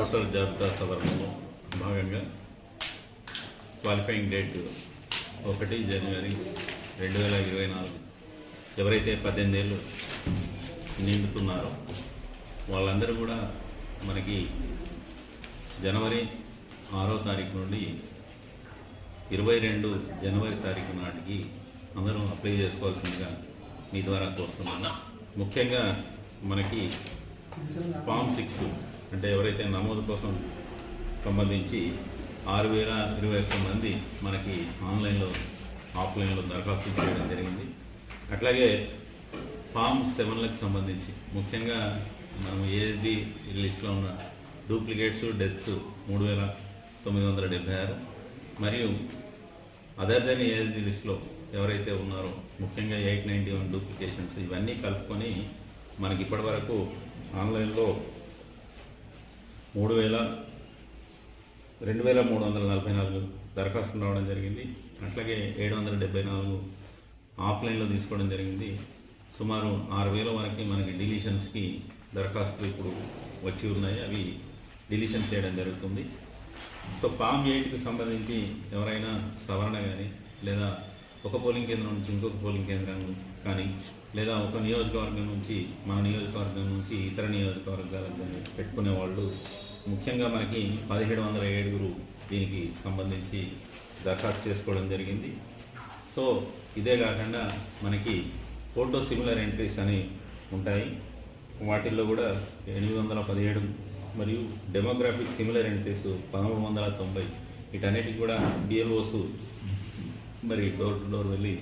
Voter జాబితా సవరణలో భాగంగా క్వాలిఫైయింగ్ డేట్ ఒకటి జనవరి రెండు వేల ఇరవై నాలుగు. ఎవరైతే పద్దెనిమిది ఏళ్ళు నిండుతున్నారో వాళ్ళందరూ కూడా మనకి జనవరి ఆరో తారీఖు నుండి ఇరవై రెండు జనవరి తారీఖు నాటికి అందరం అప్లై చేసుకోవాల్సిందిగా మీ ద్వారా కోరుతున్నాను. ముఖ్యంగా మనకి ఫామ్ సిక్స్ అంటే ఎవరైతే నమోదు కోసం సంబంధించి ఆరు వేల ఇరవై ఒక్క మంది మనకి ఆన్లైన్లో ఆఫ్లైన్లో దరఖాస్తు చేయడం జరిగింది. అట్లాగే ఫామ్ సెవెన్లకు సంబంధించి ముఖ్యంగా మనం ఏఎస్డి లిస్ట్లో ఉన్న డూప్లికేట్స్ డెత్స్ మూడు వేల తొమ్మిది వందల డెబ్బై ఆరు. మరియు అదర్ దెన్ ఏఎస్డి లిస్ట్లో ఎవరైతే ఉన్నారో ముఖ్యంగా ఎయిట్ నైంటీ వన్ డూప్లికేషన్స్ ఇవన్నీ కలుపుకొని మనకి ఇప్పటివరకు ఆన్లైన్లో మూడు వేల రెండు వేల మూడు వందల నలభై నాలుగు దరఖాస్తులు రావడం జరిగింది. అట్లాగే ఏడు వందల డెబ్బై నాలుగు ఆఫ్లైన్లో తీసుకోవడం జరిగింది. సుమారు ఆరు వేల వరకు మనకి డిలీషన్స్కి దరఖాస్తులు ఇప్పుడు వచ్చి ఉన్నాయి. అవి డిలీషన్ చేయడం జరుగుతుంది. సో పామ్ ఎయిట్కి సంబంధించి ఎవరైనా సవరణ కానీ లేదా ఒక పోలింగ్ కేంద్రం నుంచి ఇంకొక పోలింగ్ కేంద్రం కానీ లేదా ఒక నియోజకవర్గం నుంచి మన నియోజకవర్గం నుంచి ఇతర నియోజకవర్గాలకు పెట్టుకునే వాళ్ళు ముఖ్యంగా మనకి పదిహేడు వందల ఏడుగురు దీనికి సంబంధించి దరఖాస్తు చేసుకోవడం జరిగింది. సో ఇదే కాకుండా మనకి ఫోటో సిమిలర్ ఎంట్రీస్ అని ఉంటాయి. వాటిల్లో కూడా ఎనిమిది వందల పదిహేడు మరియు డెమోగ్రాఫిక్ సిమిలర్ ఎంట్రీస్ పదమూడు వందల తొంభై. వీటన్నిటికి కూడా బిఎల్ఓస్ మరి డోర్ టు డోర్ వెళ్ళి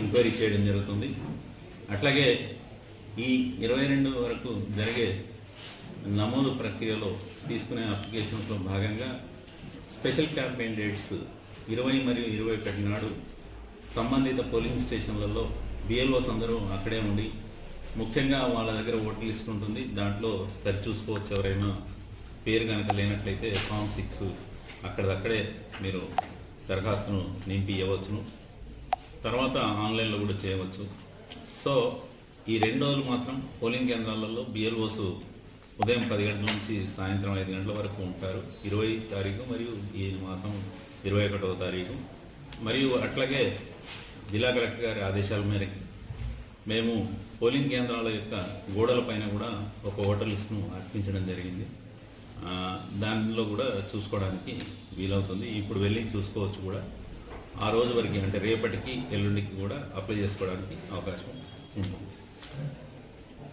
ఎంక్వైరీ చేయడం జరుగుతుంది. అట్లాగే ఈ ఇరవై రెండు వరకు జరిగే నమోదు ప్రక్రియలో తీసుకునే అప్లికేషన్స్లో భాగంగా స్పెషల్ క్యాంపెయిన్ డేట్స్ ఇరవై మరియు ఇరవై ఒకటి నాడు సంబంధిత పోలింగ్ స్టేషన్లలో బిఎల్ఓస్ అందరూ అక్కడే ఉండి ముఖ్యంగా వాళ్ళ దగ్గర ఓటర్ లిస్ట్ ఉంటుంది. దాంట్లో సరి చూసుకోవచ్చు ఎవరైనా. పేరు కనుక లేనట్లయితే ఫామ్ సిక్స్ అక్కడిదక్కడే మీరు దరఖాస్తును నింపి ఇవ్వవచ్చును తర్వాత ఆన్లైన్లో కూడా చేయవచ్చు. సో ఈ రెండు రోజులు మాత్రం పోలింగ్ కేంద్రాలలో బిఎల్ఓస్ ఉదయం పది గంటల నుంచి సాయంత్రం ఐదు గంటల వరకు ఉంటారు. ఇరవై తారీఖు మరియు ఈ మాసం ఇరవై ఒకటవ తారీఖు. మరియు అట్లాగే జిల్లా కలెక్టర్ గారి ఆదేశాల మేరకు మేము పోలింగ్ కేంద్రాల యొక్క గోడల పైన కూడా ఒక ఓటర్ లిస్ట్ను అర్పించడం జరిగింది. దానిలో కూడా చూసుకోవడానికి వీలవుతుంది. ఇప్పుడు వెళ్ళి చూసుకోవచ్చు కూడా. ఆ రోజు వరకు అంటే రేపటికి ఎల్లుండికి కూడా అప్లై చేసుకోవడానికి అవకాశం ఉంటుంది.